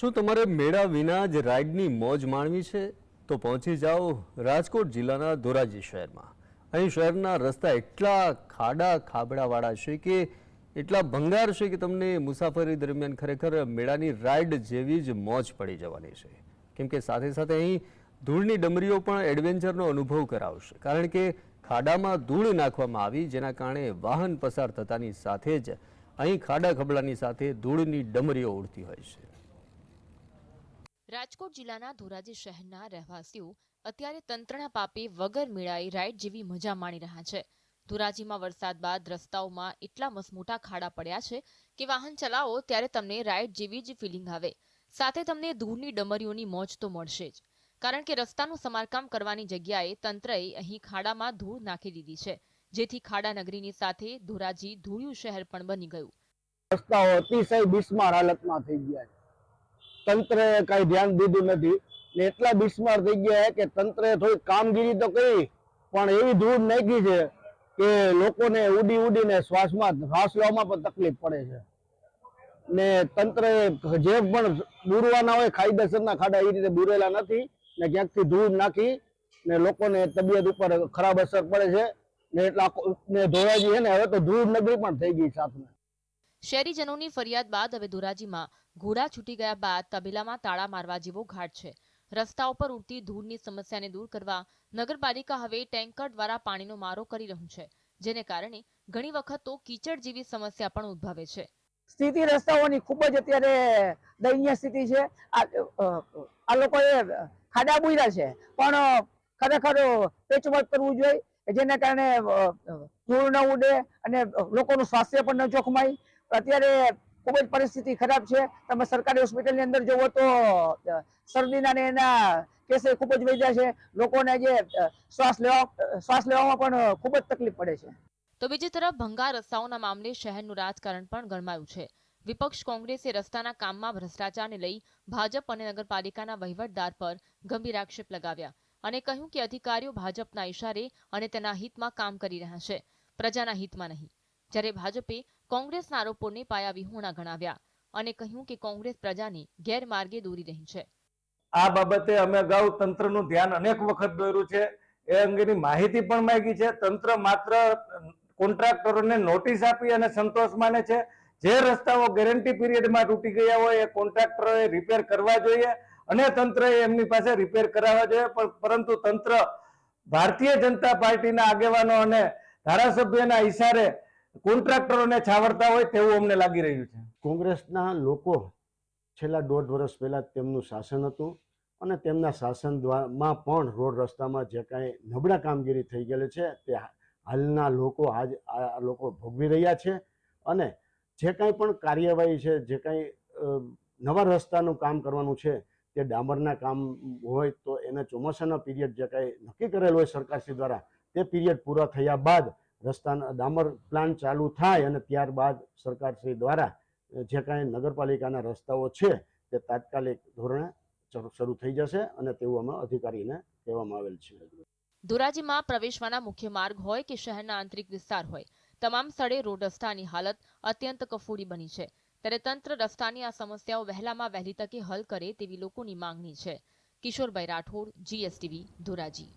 શું તમારે મેળા વિના જ રાઇડની મોજ માણવી છે? તો પહોંચી જાઓ રાજકોટ જિલ્લાના ધોરાજી શહેરમાં. અહીં શહેરના રસ્તા એટલા ખાડા ખાબડાવાળા છે કે એટલા ભંગાર છે કે તમને મુસાફરી દરમિયાન ખરેખર મેળાની રાઈડ જેવી જ મોજ પડી જવાની છે. કેમ કે સાથે સાથે અહીં ધૂળની ડમરીઓ પણ એડવેન્ચરનો અનુભવ કરાવશે. કારણ કે ખાડામાં ધૂળ નાખવામાં આવી, જેના કારણે વાહન પસાર થતાની સાથે જ અહીં ખાડા ખબડાની સાથે ધૂળની ડમરીઓ ઉડતી હોય છે. રાજકોટ જિલ્લાના ધોરાજી શહેરના રહેવાસીઓ અત્યારે તંત્રના પાપે વગર મેળાએ રાઈડ જેવી મજા માણી રહ્યા છે. ધોરાજીમાં વરસાદ બાદ રસ્તાઓમાં એટલા મસમોટા ખાડા પડ્યા છે કે વાહન ચલાવો ત્યારે તમને રાઇડ જેવી જ ફિલિંગ આવે. સાથે તમને ધૂળની ડમરીઓની મોજ તો મળશે જ. કારણ કે રસ્તાનું સમારકામ કરવાની જગ્યાએ તંત્રએ અહીં ખાડામાં ધૂળ નાખી દીધી છે. જેથી ખાડા નગરીની સાથે ધોરાજી ધૂળિયું શહેર પણ બની ગયું. રસ્તાઓ અતિશય બિસ્માર હાલતમાં થઈ ગયા છે. તંત્રે કઈ ધ્યાન દીધું નથી. ને એટલા બિસ્માર થઈ ગયા કે તંત્રે થોડી કામગીરી તો કરી, પણ એવી ધૂળ નાખી છે કે લોકોને ઉડી ઉડીને શ્વાસમાં, શ્વાસ લેવામાં પણ તકલીફ પડે છે. ને તંત્રે જે પણ દૂરવાના હોય કાયદેસરના ખાડા, એ રીતે દૂરેલા નથી. ને ક્યાંકથી ધૂળ નાખી, ને લોકોને તબિયત ઉપર ખરાબ અસર પડે છે. ને એટલા ને ધોરાજી છે ને, હવે તો ધૂળ નગરી પણ થઈ ગઈ સાથમાં શહેરીજનોની ફરિયાદ બાદ હવે ધોરાજીમાં ઘોડા છૂટી ગયા બાદ તબેલામાં તાળા મારવા જેવો ઘાટ છે. રસ્તા પર ઉડતી ધૂળની સમસ્યાને દૂર કરવા નગરપાલિકા હવે ટેન્કર દ્વારા પાણીનો મારો કરી રહ્યું છે, જેને કારણે ઘણી વખત તો કીચડ જેવી સમસ્યા પણ ઉદ્ભવે છે. સ્થિતિ રસ્તાઓની ખૂબ જ અત્યારે દયનીય સ્થિતિ છે. આ લોકોએ ખાડા બુર્યા છે, પણ ખરેખર પેચવર્ક કરવું જોઈએ, જેના કારણે ધૂળ ન ઉડે અને લોકોનું સ્વાસ્થ્ય પણ ન જોખમાય. અત્યારે ખૂબ જ પરિસ્થિતિ ખરાબ છે. તમે સરકારી હોસ્પિટલની અંદર જોવો તો શરદીના ને એના કેસે ખૂબ જ વધ્યા છે. લોકોને જે શ્વાસ લેવા શ્વાસ લેવામાં પણ ખૂબ જ તકલીફ પડે છે. તો બીજી તરફ ભંગાર રસ્તાઓના મામલે શહેરનું રાજકારણ પણ ગરમાયું છે. વિપક્ષ કોંગ્રેસે રસ્તાના કામમાં ભ્રષ્ટાચારને લઈ ભાજપ અને નગરપાલિકાના વહીવટદાર પર ગંભીર આક્ષેપ લગાવ્યા અને કહ્યું કે અધિકારીઓ ભાજપના ઇશારે અને તેના હિતમાં કામ કરી રહ્યા છે. પ્રજાના હિતમાં નહીં. જ્યારે ભાજપે કોંગ્રેસના આરોપોને પાયાવિહોણા ગણાવ્યા અને કહ્યું કે કોંગ્રેસ પ્રજાને ગેરમાર્ગે દોરી રહી છે. આ બાબતે અમે અગાઉ તંત્રનું ધ્યાન અનેક વખત દોર્યું છે. એ અંગેની માહિતી પણ માંગી છે. તંત્ર માત્ર કોન્ટ્રાક્ટરોને નોટિસ આપી અને સંતોષ માને છે. જે રસ્તાઓ ગેરંટી પીરિયડમાં તૂટી ગયા હોય એ કોન્ટ્રાક્ટરોએ રિપેર કરવા જોઈએ અને તંત્રએ એમની પાસે રિપેર કરાવવા જોઈએ. પણ પરંતુ તંત્ર ભારતીય જનતા પાર્ટીના આગેવાનો અને ધારાસભ્યના ઈશારે કોન્ટ્રાક્ટરોને છાવરતા હોય તેવું અમને લાગી રહ્યું છે. કોંગ્રેસના લોકો છેલ્લા દોઢ વર્ષ પહેલા તેમનું શાસન હતું અને તેમના શાસન દ્વારામાં પણ રોડ રસ્તામાં જે કાંઈ નબળા કામગીરી થઈ ગયેલી છે તે હાલના લોકો આજ આ લોકો ભોગવી રહ્યા છે અને જે કાંઈ પણ કાર્યવાહી છે, જે કાંઈ નવા રસ્તાનું કામ કરવાનું છે તે ડામરના કામ હોય તો એને ચોમાસાના પીરિયડ જે કાંઈ નક્કી કરેલ હોય સરકારશ્રી દ્વારા તે પીરિયડ પૂરા થયા બાદ રસ્તાના ડામર પ્લાન ચાલુ થાય અને ત્યારબાદ સરકારશ્રી દ્વારા જે કાંઈ નગરપાલિકાના રસ્તાઓ છે, તે તાત્કાલિક ધોરણે શરૂ થઈ જશે અને તેવું અમે અધિકારીને કહેવામાં આવેલ છે. ધોરાજીમાં પ્રવેશવાના મુખ્ય માર્ગ હોય કે શહેરના આંતરિક વિસ્તાર હોય, તમામ સ્થળે રોડ રસ્તાની હાલત અત્યંત કફોડી બની છે. ત્યારે તંત્ર રસ્તાની આ સમસ્યાઓ વહેલામાં વહેલી તકે હલ કરે તેવી લોકોની માંગણી છે. કિશોરભાઈ રાઠોડ, જીએસટીવી, ધોરાજી.